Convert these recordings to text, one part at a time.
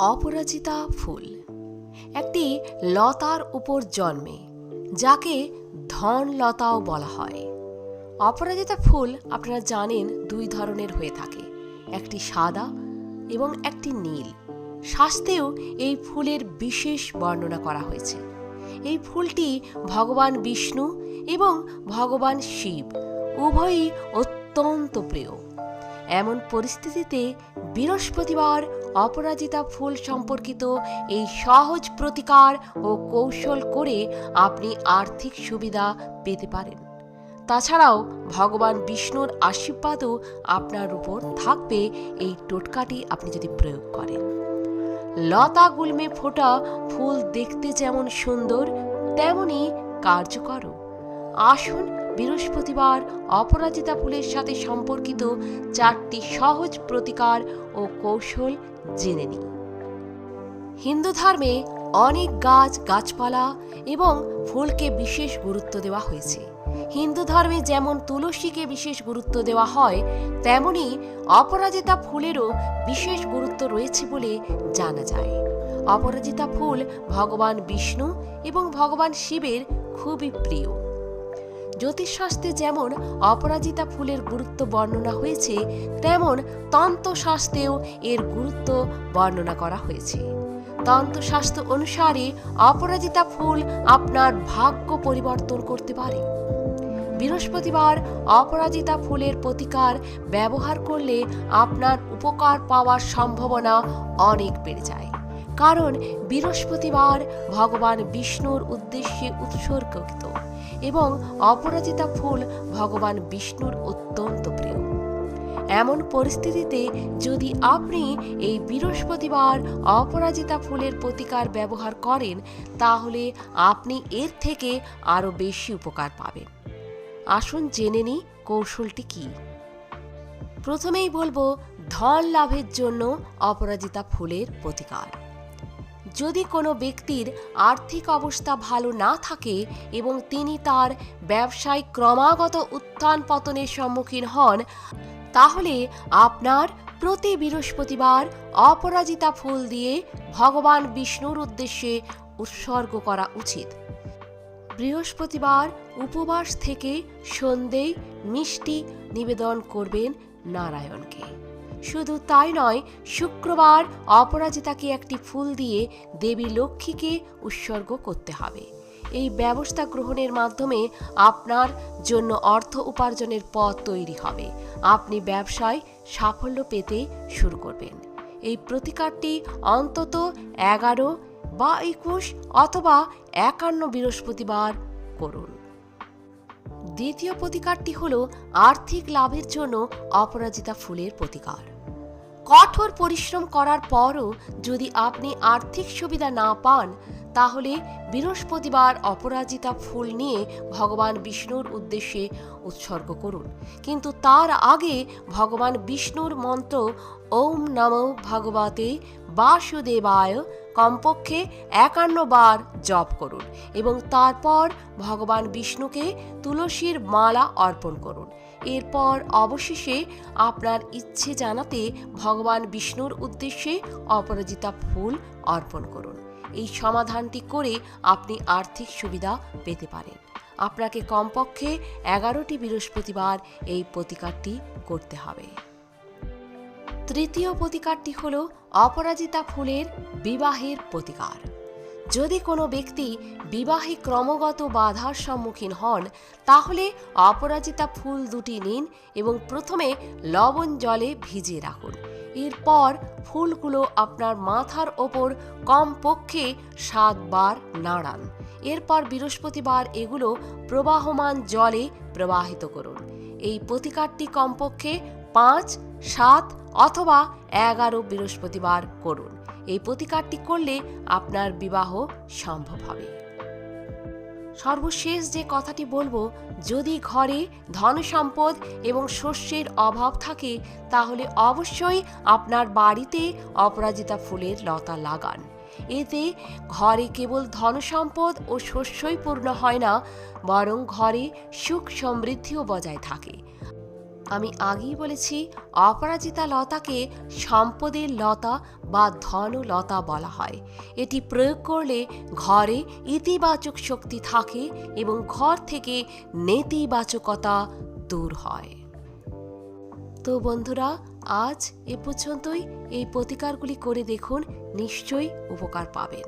অপরাজিতা ফুল। একটি লতার উপর জন্মে, যাকে ধন লতাও বলা হয়। অপরাজিতা ফুল আপনারা জানেন দুই ধরনের হয়ে থাকে, একটি সাদা এবং একটি নীল। শাস্তেও এই ফুলের বিশেষ বর্ণনা করা হয়েছে। এই ফুলটি ভগবান বিষ্ণু এবং ভগবান শিব, উভয়ই অত্যন্ত প্রিয়। এমন পরিস্থিতিতে বৃহস্পতিবার অপরাজিতা ফুল সম্পর্কিত এই সহজ প্রতিকার ও কৌশল করে আপনি আর্থিক সুবিধা পেতে পারেন। তাছাড়াও ভগবান বিষ্ণুর আশীর্বাদও আপনার উপর থাকবে এই টোটকাটি আপনি যদি প্রয়োগ করেন। লতা গুলমে ফোটা ফুল দেখতে যেমন সুন্দর, তেমনি কার্যকর আসুন বৃহস্পতিবার অপরাজিতা ফুলের সাথে সম্পর্কিত চারটি সহজ প্রতিকার ও কৌশল জেনে নিই হিন্দু ধর্মে অনেক গাছ, গাছপালা এবং ফুলকে বিশেষ গুরুত্ব দেওয়া হয়েছে। হিন্দু ধর্মে যেমন তুলসীকে বিশেষ গুরুত্ব দেওয়া হয়, তেমনি অপরাজিতা ফুলেরও বিশেষ গুরুত্ব রয়েছে বলে জানা যায়। অপরাজিতা ফুল ভগবান বিষ্ণু এবং ভগবান শিবের খুবই প্রিয়। জ্যোতিষশাস্ত্রে যেমন অপরাজিতা ফুলের গুরুত্ব বর্ণনা হয়েছে, তেমন তন্ত্রশাস্ত্রেও এর গুরুত্ব বর্ণনা করা হয়েছে। তন্ত্রশাস্ত্র অনুসারে অপরাজিতা ফুল আপনার ভাগ্য পরিবর্তন করতে পারে। বৃহস্পতিবার অপরাজিতা ফুলের প্রতিকার ব্যবহার করলে আপনার উপকার পাওয়ার সম্ভাবনা অনেক বেড়ে যায়। কারণ বৃহস্পতিবার ভগবান বিষ্ণুর উদ্দেশ্যে উৎসর্গিত এবং অপরাজিতা ফুল ভগবান বিষ্ণুর অত্যন্ত প্রিয়। এমন পরিস্থিতিতে যদি আপনি এই বৃহস্পতিবার অপরাজিতা ফুলের প্রতিকার ব্যবহার করেন, তাহলে আপনি এর থেকে আরও বেশি উপকার পাবেন। আসুন জেনে নিই কৌশলটি কি। প্রথমেই বলব, ধন লাভের জন্য অপরাজিতা ফুলের প্রতিকার। যদি কোনো ব্যক্তির আর্থিক অবস্থা ভালো না থাকে এবং তিনি তার ব্যবসায় ক্রমাগত উত্থান পতনের সম্মুখীন হন, তাহলে আপনার প্রতি বৃহস্পতিবার অপরাজিতা ফুল দিয়ে ভগবান বিষ্ণুর উদ্দেশ্যে উৎসর্গ করা উচিত। বৃহস্পতিবার উপবাস থেকে সন্ধেয় মিষ্টি নিবেদন করবেন নারায়ণকে। শুধু তাই নয়, শুক্রবার অপরাজিতাকে একটি ফুল দিয়ে দেবী লক্ষ্মীকে উৎসর্গ করতে হবে। এই ব্যবস্থা গ্রহণের মাধ্যমে আপনার জন্য অর্থ উপার্জনের পথ তৈরি হবে। আপনি ব্যবসায় সাফল্য পেতে শুরু করবেন। এই প্রতিকারটি অন্তত এগারো বা একুশ অথবা একান্ন বৃহস্পতিবার করুন। দ্বিতীয় প্রতিকারটি হল আর্থিক লাভের জন্য অপরাজিতা ফুলের প্রতিকার। কঠোর পরিশ্রম করার পরও যদি আপনি আর্থিক সুবিধা না পান, তাহলে বৃহস্পতিবার অপরাজিতা ফুল নিয়ে ভগবান বিষ্ণুর উদ্দেশ্যে উৎসর্গ করুন। কিন্তু তার আগে ভগবান বিষ্ণুর মন্ত্র ওম নম ভগবতে বাসুদেবায় কমপক্ষে একান্ন বার জপ করুন এবং তারপর ভগবান বিষ্ণুকে তুলসীর মালা অর্পণ করুন। এরপর অবশেষে আপনার ইচ্ছে জানাতে ভগবান বিষ্ণুর উদ্দেশ্যে অপরাজিতা ফুল অর্পণ করুন। এই সমাধানটি করে আপনি আর্থিক সুবিধা পেতে পারেন। আপনাকে কমপক্ষে এগারোটি বৃহস্পতিবার এই প্রতিকারটি করতে হবে। তৃতীয় প্রতিকারটি হল অপরাজিতা ফুলের বিবাহের প্রতিকার। যদি কোনো ব্যক্তি বিবাহে ক্রমাগত বাধার সম্মুখীন হন, তাহলে অপরাজিতা ফুল দুটি নিন এবং প্রথমে লবণ জলে ভিজিয়ে রাখুন। এরপর ফুলগুলো আপনার মাথার ওপর কমপক্ষে সাতবার নাড়ান। এরপর বৃহস্পতিবার এগুলো প্রবাহমান জলে প্রবাহিত করুন। এই প্রতিকারটি কমপক্ষে পাঁচ, সাত অথবা এগারো বৃহস্পতিবার করুন। এই প্রতিকারটি করলে আপনার বিবাহ সম্ভব হবে। সর্বশেষ যে কথাটি বলব, যদি ঘরে ধন সম্পদ এবং শস্যের অভাব থাকে, তাহলে অবশ্যই আপনার বাড়িতে অপরাজিতা ফুলের লতা লাগান। এতে ঘরে কেবল ধন সম্পদ ও শস্যই পূর্ণ হয় না, বরং ঘরে সুখ সমৃদ্ধিও বজায় থাকে। আমি আগেই বলেছি, অপরাজিতা লতাকে সম্পদের লতা বা ধনলতা বলা হয়। এটি প্রয়োগ করলে ঘরে ইতিবাচক শক্তি থাকে এবং ঘর থেকে নেতিবাচকতা দূর হয়। তো বন্ধুরা, আজ এ পর্যন্তই। এই প্রতিকারগুলি করে দেখুন, নিশ্চয়ই উপকার পাবেন।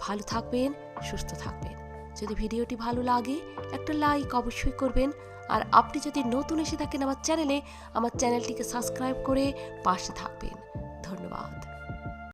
ভালো থাকবেন, সুস্থ থাকবেন। যদি ভিডিওটি ভালো লাগে, একটা লাইক অবশ্যই করবেন। আর আপনি যদি নতুন এসে থাকেন আমার চ্যানেলে, আমার চ্যানেলটিকে সাবস্ক্রাইব করে পাশে থাকবেন। ধন্যবাদ।